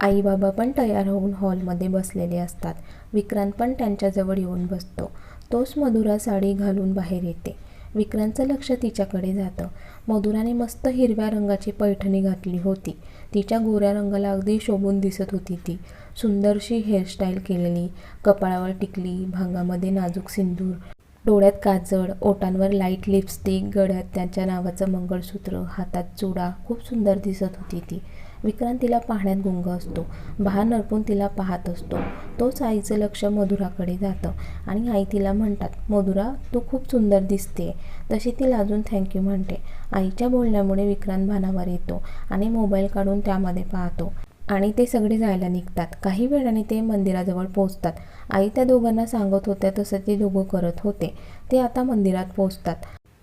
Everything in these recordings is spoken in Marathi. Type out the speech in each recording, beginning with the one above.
आई बाबा पण तयार होऊन हॉलमध्ये बसलेले असतात. विक्रांत पण त्यांच्याजवळ येऊन बसतो. तोच मधुरा साडी घालून बाहेर येते. विक्रांतचं लक्ष तिच्याकडे जातं. मधुराने मस्त हिरव्या रंगाची पैठणी घातली होती. तिच्या गोऱ्या रंगाला अगदी शोभून दिसत होती ती. सुंदरशी हेअरस्टाईल केलेली कपाळावर टिकली भांगामध्ये नाजूक सिंदूर डोळ्यात काजळ ओटांवर लाइट लिपस्टिक गळ्यात त्यांच्या नावाचं मंगळसूत्र हातात चुडा खूप सुंदर दिसत होती ती. विक्रांत तिला पाहण्यात गुंग असतो. बहा नरपून तिला पाहत असतो. तोच आईचं लक्ष मधुराकडे जातं. आणि आई तिला म्हणतात मधुरा तू खूप सुंदर दिसते. तशी ती लाजून थँक्यू म्हणते. आईच्या बोलण्यामुळे विक्रांत भानावर येतो आणि मोबाईल काढून त्यामध्ये पाहतो. आणि ते सगळे जायला निघतात. काही वेळाने ते मंदिराजवळ पोहोचतात. आई त्या दोघांना सांगत होत्या तसं ते दोघं करत होते. ते आता मंदिरात पोहोचतात.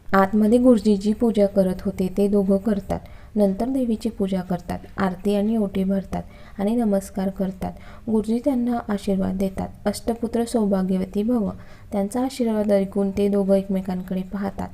आतमध्ये गुरुजीची पूजा करत होते. ते दोघं करतात. नंतर देवीची पूजा करतात आरती आणि ओटी भरतात आणि नमस्कार करतात. गुरुजी त्यांना आशीर्वाद देतात. अष्टपुत्र सौभाग्यवती भव. त्यांचा आशीर्वाद ऐकून ते दोघं एकमेकांकडे पाहतात.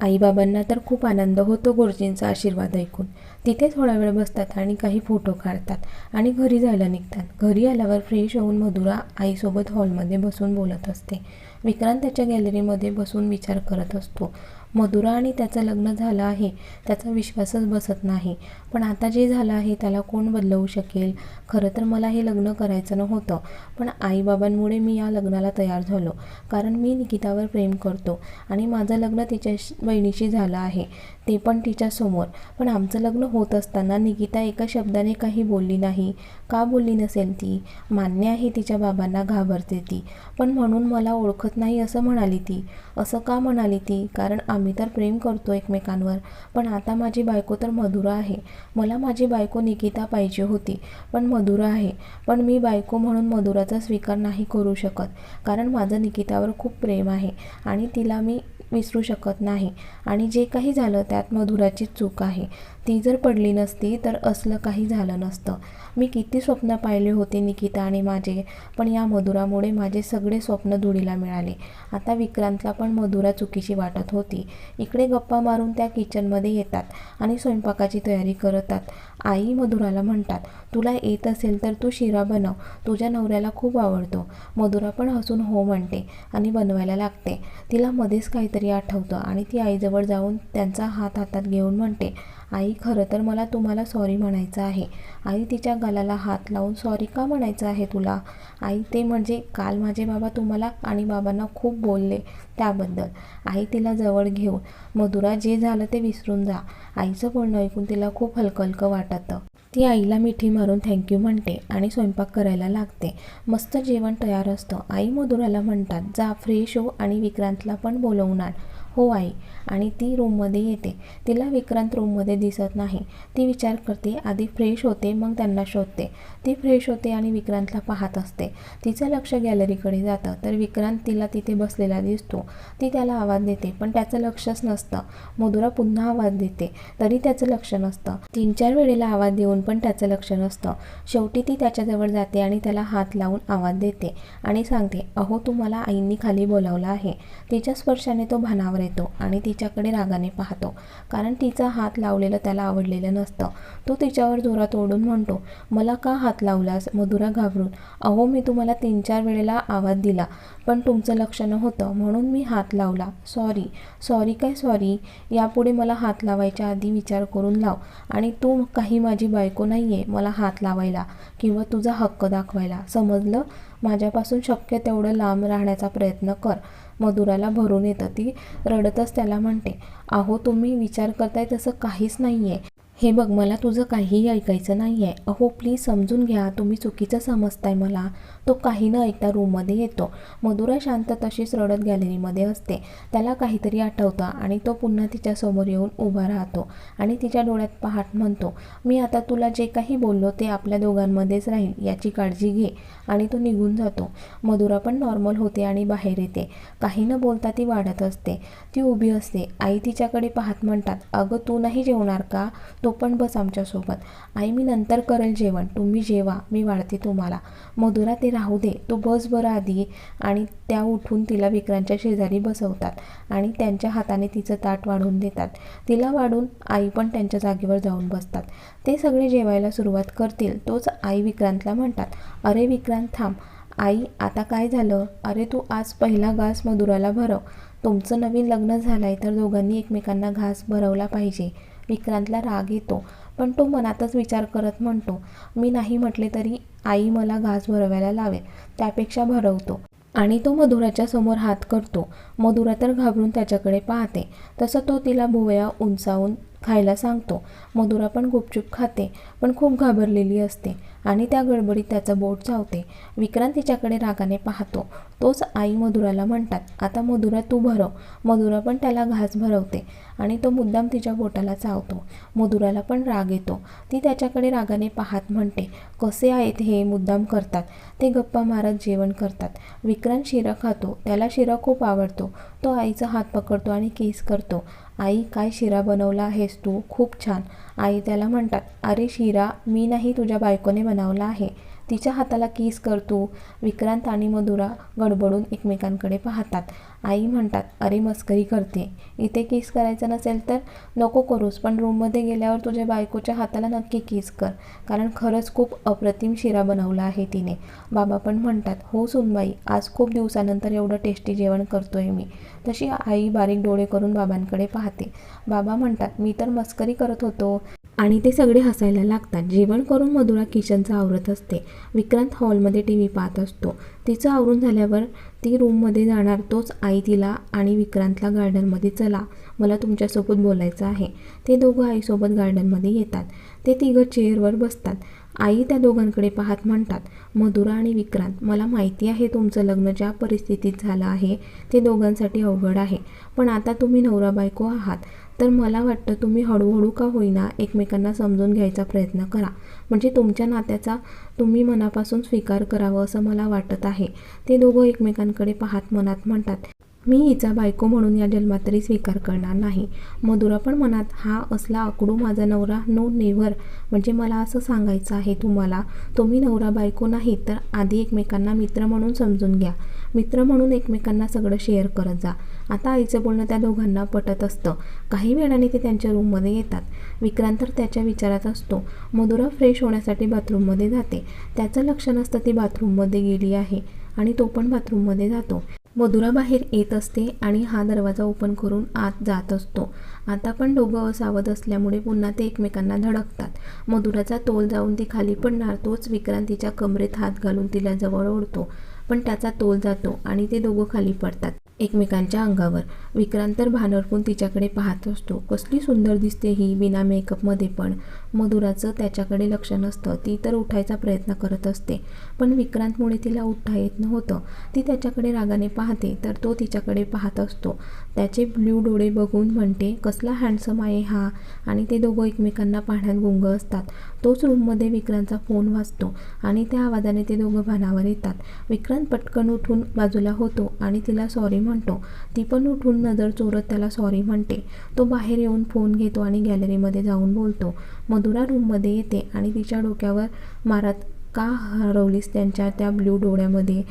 आईबाबांना तर खूप आनंद होतो गुरुजींचा आशीर्वाद ऐकून. तिथे थोडा वेळ बसतात आणि काही फोटो काढतात आणि घरी जायला निघतात. घरी आल्यावर फ्रेश होऊन मधुरा आईसोबत हॉलमध्ये बसून बोलत असते. विक्रांत त्याच्या गॅलरीमध्ये बसून विचार करत असतो. मधुरा आणि त्याचं लग्न झालं आहे. त्याचा विश्वासच बसत नाही. पण आता जे झालं आहे त्याला कोण बदलवू शकेल? खरं तर मला हे लग्न करायचं नव्हतं. पण आईबाबांमुळे मी या लग्नाला तयार झालो. कारण मी निकितावर प्रेम करतो आणि माझं लग्न तिच्या बहिणीशी झालं आहे. ते पण तिच्यासमोर पण आमचं लग्न होत असताना निकिता एका शब्दाने काही बोलली नाही. का बोलली नसेल ती? मान्य आहे तिच्या बाबांना घाबरते ती. पण म्हणून मला ओळखत नाही असं म्हणाली ती. असं का म्हणाली ती? कारण आम्ही तर प्रेम करतो एकमेकांवर. पण आता माझी बायको तर मधुरा आहे. मला माझी बायको निकिता पाहिजे होती पण मधुरा आहे. पण मी बायको म्हणून मधुराचा स्वीकार नाही करू शकत कारण माझं निकितावर खूप प्रेम आहे आणि तिला मी विसरू शकत नाही. आणि जे काही झालं त्यात मधुराची चूक आहे. ती जर पडली नसती तर असलं काही झालं नसतं. मी किती स्वप्न पाहिले होते निकिता आणि माझे पण या मधुरामुळे माझे सगळे स्वप्न धुळीला मिळाले. आता विक्रांतला पण मधुरा चुकीची वाटत होती. इकडे गप्पा मारून त्या किचनमध्ये येतात आणि स्वयंपाकाची तयारी करतात. आई मधुराला म्हणतात तुला येत असेल तर तू शिरा बनव तुझ्या नवऱ्याला खूप आवडतो. मधुरा पण हसून हो म्हणते आणि बनवायला लागते. तिला मध्येच काहीतरी आठवतं आणि ती आईजवळ जाऊन त्यांचा हात हातात घेऊन म्हणते आई खरं तर मला तुम्हाला सॉरी म्हणायचं आहे. आई तिच्या गालाला हात लावून सॉरी का म्हणायचं आहे तुला? आई ते म्हणजे काल माझे बाबा तुम्हाला आणि बाबांना खूप बोलले त्याबद्दल. आई तिला जवळ घेऊन मधुरा जे झालं ते विसरून जा. आईचं बोलणं ऐकून तिला खूप हलकं हलकं वाटतं. ती आईला मिठी मारून थँक्यू म्हणते आणि स्वयंपाक करायला लागते. मस्त जेवण तयार असतं. आई मधुराला म्हणतात जा फ्रेश हो आणि विक्रांतला पण बोलवून आण. हो आई आणि ती रूममध्ये येते. तिला विक्रांत रूममध्ये दिसत नाही. ती विचार करते आधी फ्रेश होते मग त्यांना शोधते. ती फ्रेश होते आणि विक्रांतला पाहत असते. तिचं लक्ष गॅलरीकडे जातं तर विक्रांत तिला तिथे बसलेला दिसतो. ती त्याला आवाज देते पण त्याचं लक्षच नसतं. मधुरा पुन्हा आवाज देते तरी त्याचं लक्ष नसतं. तीन चार वेळेला आवाज देऊन पण त्याचं लक्ष नसतं. शेवटी ती त्याच्याजवळ जाते आणि त्याला हात लावून आवाज देते आणि सांगते अहो तू मला आईंनी खाली बोलावलं आहे. तिच्या स्पर्शाने तो भानावर येतो आणि तिच्याकडे रागाने पाहतो. कारण तिचा हात लावलेलं त्याला आवडलेलं नसतं. तो तिच्यावर जोरात ओढून म्हणतो मला का हात लावलास मधुरा घाबरून? अहो मी तुम्हाला तीन चार वेळेला आवाज दिला पण तुमचं लक्ष नव्हतं म्हणून मी हात लावला. सॉरी सॉरी काय सॉरी यापुढे मला हात लावायच्या आधी विचार करून लाव. आणि तू काही माझी बायको नाही आहे मला हात लावायला किंवा तुझा हक्क दाखवायला. समजलं? माझ्यापासून शक्य तेवढं लांब राहण्याचा प्रयत्न कर. मधुराला भरून येतं. ती रडतच त्याला म्हणते अहो तुम्ही विचार करताय तसं काहीच नाही आहे हे बघ मला तुझं काहीही ऐकायचं नाही आहे अहो प्लीज समजून घ्या तुम्ही चुकीचं समजताय मला. तो काही न ऐकता रूममध्ये येतो. मधुरा शांत तशीच रडत गॅलरीमध्ये असते. त्याला काहीतरी आठवतं आणि तो पुन्हा तिच्यासमोर येऊन उभा राहतो आणि तिच्या डोळ्यात पहाट म्हणतो मी आता तुला जे काही बोललो ते आपल्या दोघांमध्येच राहील याची काळजी घे. आणि तो निघून जातो. मधुरा पण नॉर्मल होते आणि बाहेर येते. काही न बोलता ती वाढत असते. ती उभी असते. आई तिच्याकडे पाहत म्हणतात अगं तू नाही जेवणार का? तो पण बस आमच्यासोबत. आई मी नंतर करेल जेवण. तुम्ही जेवा. मी वाढते तुम्हाला. मधुरा ते राहू दे. तो बसभर आधी आणि त्या उठून तिला विक्रांतच्या शेजारी बसवतात आणि त्यांच्या हाताने तिचं ताट वाढून देतात. तिला वाढून आई पण त्यांच्या जागेवर जाऊन बसतात. ते सगळे जेवायला सुरुवात करतील तोच आई विक्रांतला म्हणतात. अरे विक्रांत थांब. आई आता काय झालं? अरे तू आज पहिला घास मधुराला भरव. तुमचं नवीन लग्न झालं आहे तर दोघांनी एकमेकांना घास भरवला पाहिजे. विक्रांतला राग येतो. पण तो मनातच विचार करत म्हणतो मी नाही म्हटले तरी आई मला घास भरवायला लावेल त्यापेक्षा भरवतो. आणि तो मधुराच्या समोर हात करतो. मधुरा तर घाबरून त्याच्याकडे पाहते. तसं तो तिला भुवया उंचावून खायला सांगतो. मधुरा पण गुपचूप खाते पण खूप घाबरलेली असते आणि त्या गडबडीत त्याचं बोट चावते. विक्रांत तिच्याकडे रागाने पाहतो. तोच आई मधुराला म्हणतात आता मधुरा तू भरव. मधुरा पण त्याला घास भरवते आणि तो मुद्दाम तिच्या बोटाला चावतो. मधुराला पण राग येतो. ती त्याच्याकडे रागाने पाहत म्हणते कसे आहेत हे मुद्दाम करतात? ते गप्पा मारत जेवण करतात. विक्रांत शिरा खातो. त्याला शिरा खूप आवडतो. तो आईचा हात पकडतो आणि केस करतो. आई काय शिरा बनवला आहेस तू? खूप छान. आई त्याला म्हणतात अरे शिरा मी नाही तुझ्या बायकोने बनवला आहे. तिच्या हाताला किस करतो विक्रांत आणि मधुरा गडबडून एकमेकांकडे पाहतात. आई म्हणतात अरे मस्करी करते. इथे किस करायचं नसेल तर नको करूस पण रूममध्ये गेल्यावर तुझ्या बायकोच्या हाताला नक्की किस कर. कारण खरंच खूप अप्रतिम शिरा बनवला आहे तिने. बाबा पण म्हणतात हो सुनबाई आज खूप दिवसानंतर एवढं टेस्टी जेवण करतोय मी. तशी आई बारीक डोळे करून बाबांकडे पाहते. बाबा म्हणतात मी तर मस्करी करत होतो. आणि ते सगळे हसायला लागतात. जेवण करून मधुरा किचनचं आवरत असते. विक्रांत हॉलमध्ये टी व्ही पाहत असतो. तिचं आवरून झाल्यावर ती रूममध्ये जाणार तोच आई तिला आणि विक्रांतला गार्डनमध्ये चला मला तुमच्यासोबत बोलायचं आहे. ते दोघं आईसोबत गार्डनमध्ये येतात. ते तिघं चेअरवर बसतात. आई त्या दोघांकडे पाहत म्हणतात मधुरा आणि विक्रांत मला माहिती आहे तुमचं लग्न ज्या परिस्थितीत झालं आहे ते दोघांसाठी अवघड आहे. पण आता तुम्ही नवरा बायको आहात. तर मला वाटतं तुम्ही हळूहळू का होईना एकमेकांना समजून घ्यायचा प्रयत्न करा. म्हणजे तुमच्या नात्याचा तुम्ही मनापासून स्वीकार करावं असं मला वाटत आहे. ते दोघं एकमेकांकडे पाहत मनात म्हणतात मी हिचा बायको म्हणून या जन्मात तरी स्वीकार करणार नाही. मधुरा पण मनात हा असला आकडू माझा नवरा नो नेव्हर. म्हणजे मला असं सांगायचं आहे तुम्हाला तुम्ही नवरा बायको नाही तर आधी एकमेकांना मित्र म्हणून समजून घ्या. मित्र म्हणून एकमेकांना सगळं शेअर करत जा. आता आईचं बोलणं त्या दोघांना पटत असतं. काही वेळाने ते त्यांच्या रूममध्ये येतात. विक्रांत तर त्याच्या विचारात असतो. मधुरा फ्रेश होण्यासाठी बाथरूममध्ये जाते. त्याचं लक्ष नसतं ती बाथरूममध्ये गेली आहे आणि तो पण बाथरूममध्ये जातो. मधुरा बाहेर येत असते आणि हा दरवाजा ओपन करून आत जात असतो. आता पण दोघं असावध असल्यामुळे पुन्हा ते एकमेकांना धडकतात. मधुराचा तोल जाऊन ती खाली पडणार तोच विक्रांतीच्या कमरेत हात घालून तिला जवळ ओढतो. पण त्याचा तोल जातो आणि ते दोघं खाली पडतात. एकमेकांच्या अंगावर. विक्रांत तर भानरपून तिच्याकडे पाहत असतो. कसली सुंदर दिसते ही बिना मेकअपमध्ये पण. मधुराचं त्याच्याकडे लक्ष नसतं. ती तर उठायचा प्रयत्न करत असते. पण विक्रांतमुळे तिला उठता येत नव्हतं. ती त्याच्याकडे रागाने पाहते तर तो तिच्याकडे पाहत असतो. त्याचे ब्ल्यू डोळे बघून म्हणते कसला हँडसम आहे हा? आणि ते दोघं एकमेकांना पाहण्यात गुंग असतात. तोच रूममध्ये विक्रांतचा फोन वाजतो आणि त्या आवाजाने ते दोघं भानावर येतात. विक्रांत पटकन उठून बाजूला होतो आणि तिला सॉरी म्हणतो. ती पण उठून नजर चोरत त्याला सॉरी म्हणते. तो बाहेर येऊन फोन घेतो आणि गॅलरीमध्ये जाऊन बोलतो. मधुरा रूममध्ये येते आणि तिच्या डोक्यावर मारत का हरवलीस त्यांच्या त्या ब्ल्यू डोळ्यामध्ये?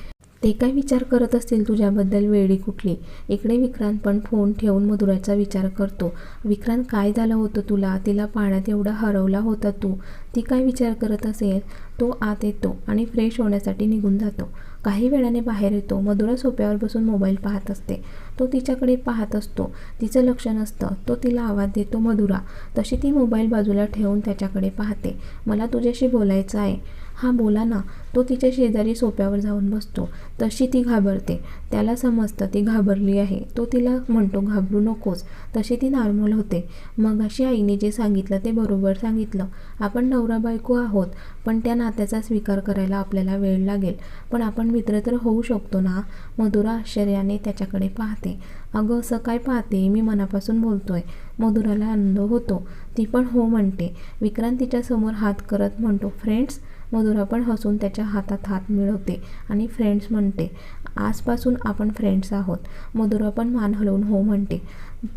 ते काय विचार करत असतील तुझ्याबद्दल वेळी कुठली? इकडे विक्रांत पण फोन ठेवून मधुराचा विचार करतो. विक्रांत काय झालं होतं तुला? तिला पाण्यात एवढा हरवला होता तू. ती काय विचार करत असेल? तो आत येतो आणि फ्रेश होण्यासाठी निघून जातो. काही वेळाने बाहेर येतो. मधुरा सोप्यावर बसून मोबाईल पाहत असते. तो तिच्याकडे पाहत असतो. तिचं लक्ष नसतं. तो तिला आवाज देतो मधुरा तशी ती मोबाईल बाजूला ठेवून त्याच्याकडे पाहते. मला तुझ्याशी बोलायचं आहे. हा बोला ना तो तिच्या शेजारी सोप्यावर जाऊन बसतो. तशी ती घाबरते. त्याला समजतं ती घाबरली आहे. तो तिला म्हणतो घाबरू नकोस. तशी ती नॉर्मल होते. मग अशी आईने जे सांगितलं ते बरोबर सांगितलं. आपण नवरा बायको आहोत पण त्या नात्याचा स्वीकार करायला आपल्याला वेळ लागेल. पण आपण मित्र तर होऊ शकतो ना? मधुरा आश्चर्याने त्याच्याकडे पाहते. अगं असं काय पाहते? मी मनापासून बोलतोय. मधुराला आनंद होतो. ती पण हो म्हणते. विक्रांत तिच्यासमोर हात करत म्हणतो फ्रेंड्स मधुरा पण हसून त्याच्या हातात हात मिळवते आणि फ्रेंड्स म्हणते आजपासून आपण फ्रेंड्स आहोत. मधुरा पण मान हलवून हो म्हणते.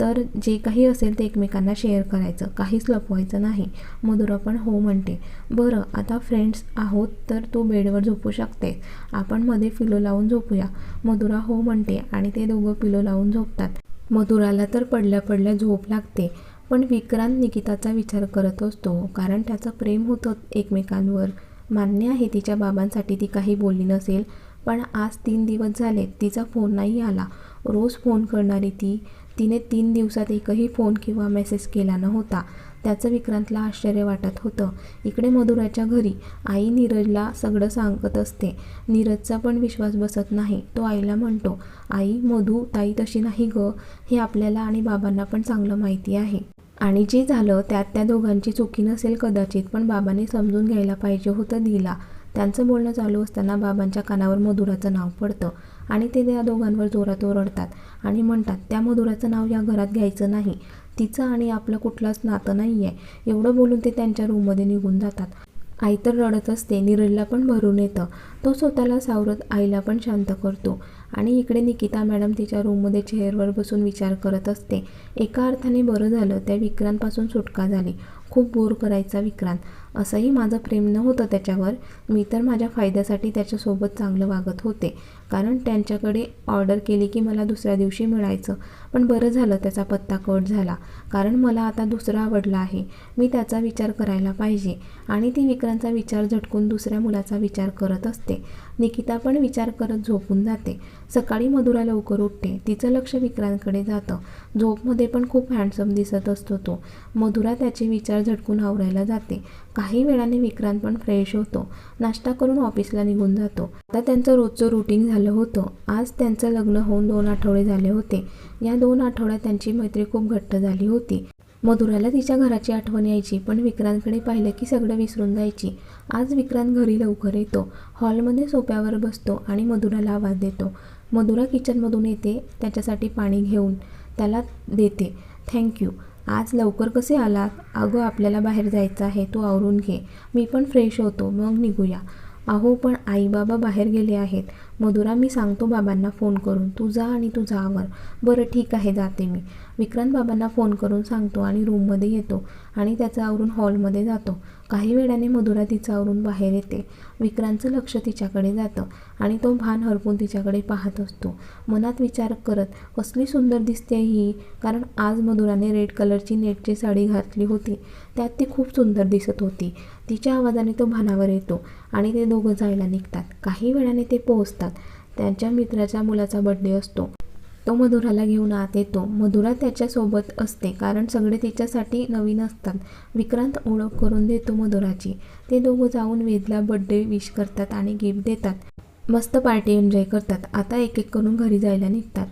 तर जे काही असेल ते एकमेकांना शेअर करायचं काहीच लपवायचं नाही. मधुरा पण हो म्हणते. बरं आता फ्रेंड्स आहोत तर तू बेडवर झोपू शकते आपण मध्ये पिलो लावून झोपूया. मधुरा हो म्हणते आणि ते दोघं पिलो लावून झोपतात. मधुराला तर पडल्या पडल्या झोप लागते पण विक्रांत निकिताचा विचार करत असतो कारण त्याचं प्रेम होतं एकमेकांवर. मान्य आहे तिच्या बाबांसाठी ती काही बोलली नसेल. पण आज तीन दिवस झाले तिचा फोन नाही आला. रोज फोन करणारी ती तिने तीन दिवसात एकही फोन किंवा मेसेज केला नव्हता. त्याचं विक्रांतला आश्चर्य वाटत होतं. इकडे मधुराच्या घरी आई नीरजला सगळं सांगत असते. नीरजचा पण विश्वास बसत नाही. तो आईला म्हणतो आई मधू ताई तशी नाही गं. हे आपल्याला आणि बाबांना पण चांगलं माहिती आहे. आणि जे झालं त्यात त्या दोघांची चुकी नसेल कदाचित पण बाबांनी समजून घ्यायला पाहिजे होतं दिला. त्यांचं बोलणं चालू असताना बाबांच्या कानावर मधुराचं नाव पडतं आणि ते त्या दोघांवर जोरात ओरडतात आणि म्हणतात त्या मधुराचं नाव या घरात घ्यायचं नाही. तिचं आणि आपलं कुठलंच नातं नाही आहे एवढं बोलून ते त्यांच्या रूममध्ये निघून जातात. आई तर रडत असते नीरजला पण भरून येतं. तो स्वतःला सावरत आईला पण शांत करतो. आणि इकडे निकिता मॅडम तिच्या रूममध्ये चेअरवर बसून विचार करत असते. एका अर्थाने बरं झालं त्या विक्रांतपासून सुटका झाली. खूप बोर करायचा विक्रांत. असंही माझं प्रेम नव्हतं त्याच्यावर. मी तर माझ्या फायद्यासाठी त्याच्यासोबत चांगलं वागत होते. कारण त्यांच्याकडे ऑर्डर केली की मला दुसऱ्या दिवशी मिळायचं. पण बरं झालं त्याचा पत्ता कट झाला. कारण मला आता दुसरा आवडला आहे. मी त्याचा विचार करायला पाहिजे. आणि ती विक्रांतचा विचार झटकून दुसऱ्या मुलाचा विचार करत असते. निकिता पण विचार करत झोपून जाते. सकाळी मधुरा लवकर उठते. तिचं लक्ष विक्रांतकडे जातं. झोपमध्ये पण खूप हँडसम दिसत असतो तो. मधुरा त्याचे विचार झटकून आवरायला जाते. काही वेळाने विक्रांत पण फ्रेश होतो. नाश्ता करून ऑफिसला निघून जातो. आता त्यांचं रोजचं रुटीन झालं होतं. आज त्यांचं लग्न होऊन दोन आठवडे झाले होते. या दोन आठवड्यात त्यांची मैत्री खूप घट्ट झाली होती. मधुराला तिच्या घराची आठवण यायची पण विक्रांतकडे पाहिलं की सगळं विसरून जायची. आज विक्रांत घरी लवकर येतो. हॉलमध्ये सोप्यावर बसतो आणि मधुराला आवाज देतो. मधुरा किचनमधून येते त्याच्यासाठी पाणी घेऊन त्याला देते. थँक्यू आज लवकर कसे आलात? अगं आपल्याला बाहेर जायचं आहे तू आवरून घे. मी पण फ्रेश होतो मग निघूया. अहो पण आई बाबा बाहेर गेले आहेत. मधुरा मी सांगतो बाबांना फोन करून. तू जा आणि तुझा आवर. बरं ठीक आहे जाते मी. विक्रांत बाबांना फोन करून सांगतो आणि रूममध्ये येतो आणि त्याचा आवरून हॉलमध्ये जातो. काही वेळाने मधुरा तिचं आवरून बाहेर येते. विक्रांतचं लक्ष तिच्याकडे जातं आणि तो भान हरपून तिच्याकडे पाहत असतो. मनात विचार करत कसली सुंदर दिसते ही? कारण आज मधुराने रेड कलरची नेटची साडी घातली होती. त्यात ती खूप सुंदर दिसत होती. तिच्या आवाजाने तो भानावर येतो आणि ते दोघं जायला निघतात. काही वेळाने ते पोहोचतात. त्यांच्या मित्राच्या मुलाचा बड्डे असतो. तो मधुराला घेऊन आत येतो. मधुरा त्याच्यासोबत असते कारण सगळे तिच्यासाठी नवीन असतात. विक्रांत ओळख करून देतो मधुराची. ते दोघं जाऊन वेदला बड्डे विश करतात आणि गिफ्ट देतात. मस्त पार्टी एन्जॉय करतात. आता एक एक करून घरी जायला निघतात.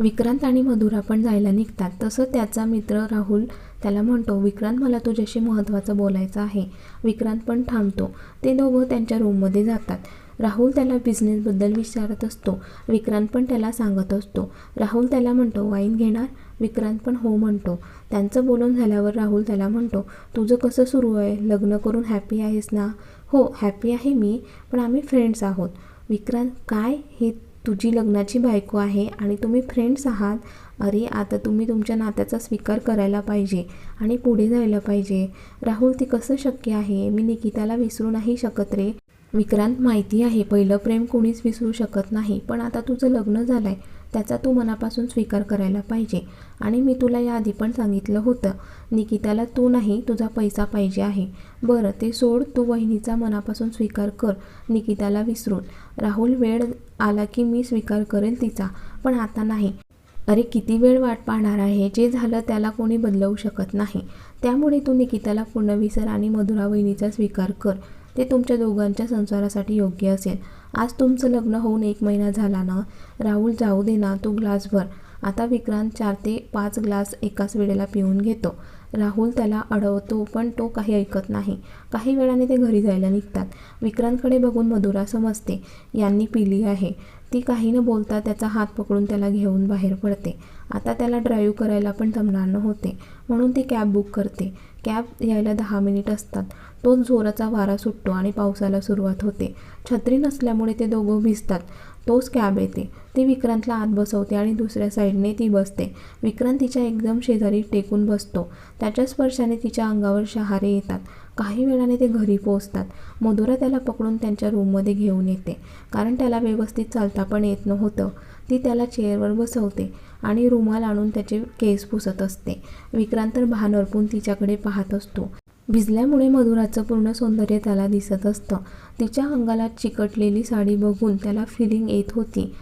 विक्रांत आणि मधुरा पण जायला निघतात. तसं त्याचा मित्र राहुल त्याला म्हणतो विक्रांत मला तुझ्याशी महत्त्वाचं बोलायचं आहे. विक्रांत पण थांबतो. ते दोघं त्यांच्या रूममध्ये जातात. राहुल त्याला बिझनेसबद्दल विचारत असतो. विक्रांत पण त्याला सांगत असतो. राहुल त्याला म्हणतो वाईन घेणार? विक्रांत पण हो म्हणतो. त्यांचं बोलून झाल्यावर राहुल त्याला म्हणतो तुझं कसं सुरू आहे? लग्न करून हॅपी आहेस ना? हो हॅपी आहे मी पण आम्ही फ्रेंड्स आहोत. विक्रांत काय? हे तुझी लग्नाची बायको आहे आणि तुम्ही फ्रेंड्स आहात? अरे आता तुम्ही तुमच्या नात्याचा स्वीकार करायला पाहिजे आणि पुढे जायला पाहिजे. राहुल ते कसं शक्य आहे? मी निकिताला विसरू नाही शकत रे. विक्रांत माहिती आहे पहिलं प्रेम कोणीच विसरू शकत नाही पण आता तुझं लग्न झालं आहे त्याचा तू मनापासून स्वीकार करायला पाहिजे. आणि मी तुला याआधी पण सांगितलं होतं निकिताला तू नाही तुझा पैसा पाहिजे आहे. बरं ते सोड तू वहिनीचा मनापासून स्वीकार कर निकिताला विसरून. राहुल वेळ आला की मी स्वीकार करेल तिचा पण आता नाही. अरे किती वेळ वाट पाहणार आहे जे झालं त्याला कोणी बदलवू शकत नाही. त्यामुळे तू निकिताला पूर्ण विसर आणि मधुरा वहिनीचा स्वीकार कर. ते तुमच्या दोघांच्या संसारासाठी योग्य असेल. आज तुमचं लग्न होऊन एक महिना झाला ना? राहुल जाऊ दे ना तू ग्लासभर. आता विक्रांत चार ते पाच ग्लास एकाच वेळेला पिऊन घेतो. राहुल त्याला अडवतो पण तो काही ऐकत नाही. काही वेळाने ते घरी जायला निघतात. विक्रांतकडे बघून मधुरा समजते यांनी पिली आहे. ती काही न बोलता त्याचा हात पकडून त्याला घेऊन बाहेर पडते. आता त्याला ड्राईव्ह करायला पण जमणार नव्हते म्हणून ती कॅब बुक करते. कॅब यायला दहा मिनिट असतात. तोच जोराचा वारा सुटतो आणि पावसाला सुरुवात होते. छत्री नसल्यामुळे ते दोघं भिजतात. तोच कॅब येते. ती विक्रांतला आत बसवते आणि दुसऱ्या साईडने ती बसते. विक्रांत तिच्या एकदम शेजारी टेकून बसतो. त्याच्या स्पर्शाने तिच्या अंगावर शहारे येतात. काही वेळाने ते घरी पोहोचतात. मधुरा त्याला पकडून त्यांच्या रूममध्ये घेऊन येते. कारण त्याला व्यवस्थित चालता पण येत नव्हतं. ती त्याला चेअरवर बसवते. आणि रुमाल आणून त्याचे केस पुसत असते. विक्रांत तर भान अर्पून तिच्याकडे पाहत असतो. भिजल्यामुळे मधुराचं पूर्ण सौंदर्य त्याला दिसत असतं. तिच्या अंगाला चिकटलेली साडी बघून त्याला फिलिंग येत होती.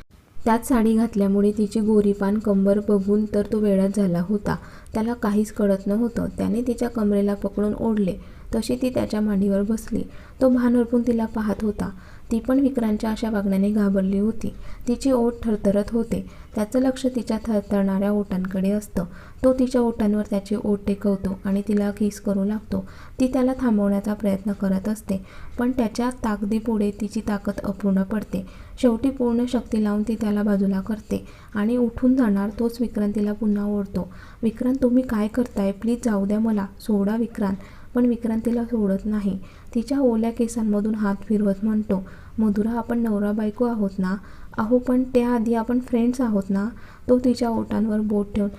त्यात साडी घातल्यामुळे तिची गोरीपान कंबर बघून तर तो वेळात झाला होता. त्याला काहीच कळत नव्हतं. त्याने तिच्या कमरेला पकडून ओढले. तशी ती त्याच्या मांडीवर बसली. तो भान हरपून तिला पाहत होता. ती पण विक्रांतच्या अशा वागण्याने घाबरली होती. तिची ओठ थरथरत होते. त्याचं लक्ष तिच्या थरथरणाऱ्या ओठांकडे असतं. तो तिच्या ओठांवर त्याचे ओठ टेकवतो आणि तिला किस करू लागतो. ती त्याला थांबवण्याचा प्रयत्न करत असते पण त्याच्या ताकदीपुढे तिची ताकद अपूर्ण पडते. शेवटी पूर्ण शक्ती लावून ती त्याला बाजूला करते आणि उठून जाणार तोच विक्रांत तिला पुन्हा ओढतो. विक्रांत तुम्ही काय करताय? प्लीज जाऊ द्या मला. सोडा विक्रांत. पण विक्रांतीला सोडत नाही. तिच्या ओल्या केसांमधून हात फिरवत म्हणतो मधुरा आपण नवरा बायको आहोत ना? अहो पण त्याआधी आपण फ्रेंड्स आहोत ना? तो तिच्या ओटांवर बोट ठेवून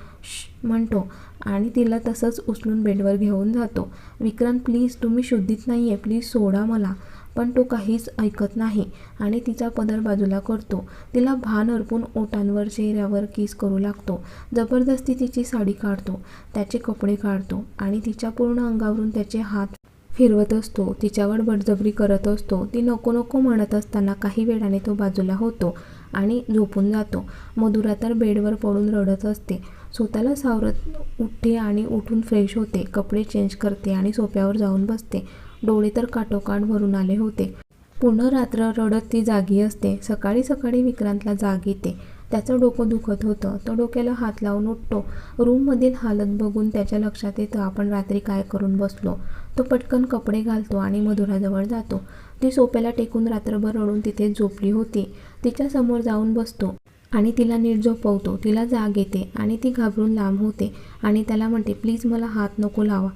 म्हणतो आणि तिला तसंच उचलून बेडवर घेऊन जातो. विक्रांत प्लीज तुम्ही शुद्धीत नाही आहे प्लीज सोडा मला. पण तो काहीच ऐकत नाही आणि तिचा पदर बाजूला करतो. तिला भान अर्पून ओटांवर चेहऱ्यावर किस करू लागतो. जबरदस्ती तिची साडी काढतो त्याचे कपडे काढतो आणि तिच्या पूर्ण अंगावरून त्याचे हात फिरवत असतो. तिच्यावर बडजबरी करत असतो. ती नको नको म्हणत असताना काही वेळाने तो बाजूला होतो आणि झोपून जातो. मधुरा तर बेडवर पडून रडत असते. स्वतःला सावरत उठते आणि उठून फ्रेश होते. कपडे चेंज करते आणि सोफ्यावर जाऊन बसते. डोळे तर काठोकाठ भरून आले होते. पूर्ण रात्र रडत ती जागी असते. सकाळी सकाळी विक्रांतला जाग येते. त्याचं डोकं दुखत होतं. तो डोक्याला हात लावून उठतो. रूममधील हालत बघून त्याच्या लक्षात येतं आपण रात्री काय करून बसलो? तो पटकन कपडे घालतो आणि मधुराजवळ जातो. ती सोप्याला टेकून रात्रभर रडून तिथे झोपली होती. तिच्या समोर जाऊन बसतो आणि तिला नीट झोपवतो. तिला जाग येते आणि ती घाबरून लांब होते आणि त्याला म्हणते प्लीज मला हात नको लावा.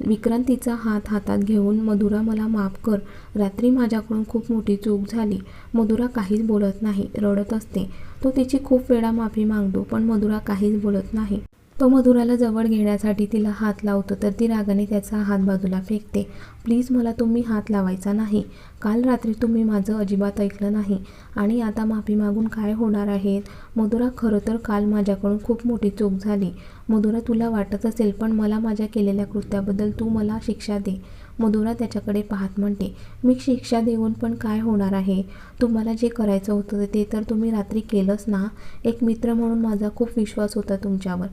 विक्रांत तिचा हात हातात घेऊन मधुरा मला माफ कर. रात्री माझ्याकडून खूप मोठी चूक झाली. मधुरा काहीच बोलत नाही रडत असते. तो तिची खूप वेळा माफी मागतो पण मधुरा काहीच बोलत नाही. तो मधुराला जवळ घेण्यासाठी तिला हात लावतो तर ती रागाने त्याचा हात बाजूला फेकते. प्लीज मला तुम्ही हात लावायचा नाही. काल रात्री तुम्ही माझं अजिबात ऐकलं नाही. आणि आता माफी मागून काय होणार आहेत मधुरा खरं तर काल माझ्याकडून खूप मोठी चूक झाली. मधुरा तुला वाटत असेल पण मला माझ्या केलेल्या कृत्याबद्दल तू मला शिक्षा दे. मधुरा त्याच्याकडे पाहत म्हणते मी शिक्षा देऊन पण काय होणार आहे? तुम्हाला जे करायचं होतं ते तर तुम्ही रात्री केलंच ना? एक मित्र म्हणून माझा खूप विश्वास होता तुमच्यावर.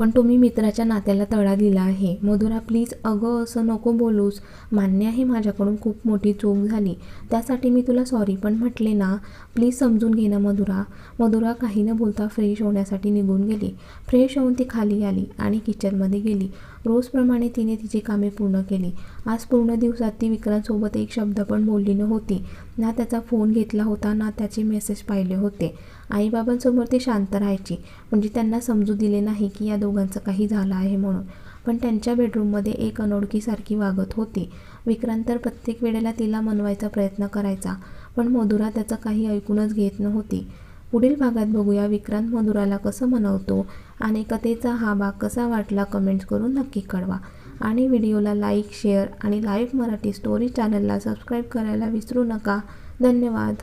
पण तुम्ही मित्राच्या नात्याला तडा दिला आहे. मधुरा प्लीज अगं असं नको बोलूस. मान्य आहे माझ्याकडून खूप मोठी चूक झाली. त्यासाठी मी तुला सॉरी पण म्हटले ना. प्लीज समजून घे ना मधुरा. मधुरा काही न बोलता फ्रेश होण्यासाठी निघून गेली. फ्रेश होऊन ती खाली आली आणि किचनमध्ये गेली. रोजप्रमाणे तिने तिची कामे पूर्ण केली. आज पूर्ण दिवसात ती विक्रांतसोबत एक शब्द पण बोलली नव्हती ना त्याचा फोन घेतला होता ना त्याचे मेसेज पाहिले होते. आईबाबांसमोर ती शांत राहायची. म्हणजे त्यांना समजू दिले नाही की या दोघांचं काही झालं आहे म्हणून. पण त्यांच्या बेडरूममध्ये एक अनोळखीसारखी वागत होती. विक्रांत तर प्रत्येक वेळेला तिला मनवायचा प्रयत्न करायचा. पण मधुरा त्याचं काही ऐकूनच घेत नव्हती. पुढील भागात बघूया विक्रांत मधुराला कसं मनवतो आणि कथेचा हा भाग कसा वाटला कमेंट्स करून नक्की कळवा. आणि व्हिडिओला लाईक शेअर आणि लाईव्ह मराठी स्टोरी चॅनलला सबस्क्राईब करायला विसरू नका. धन्यवाद.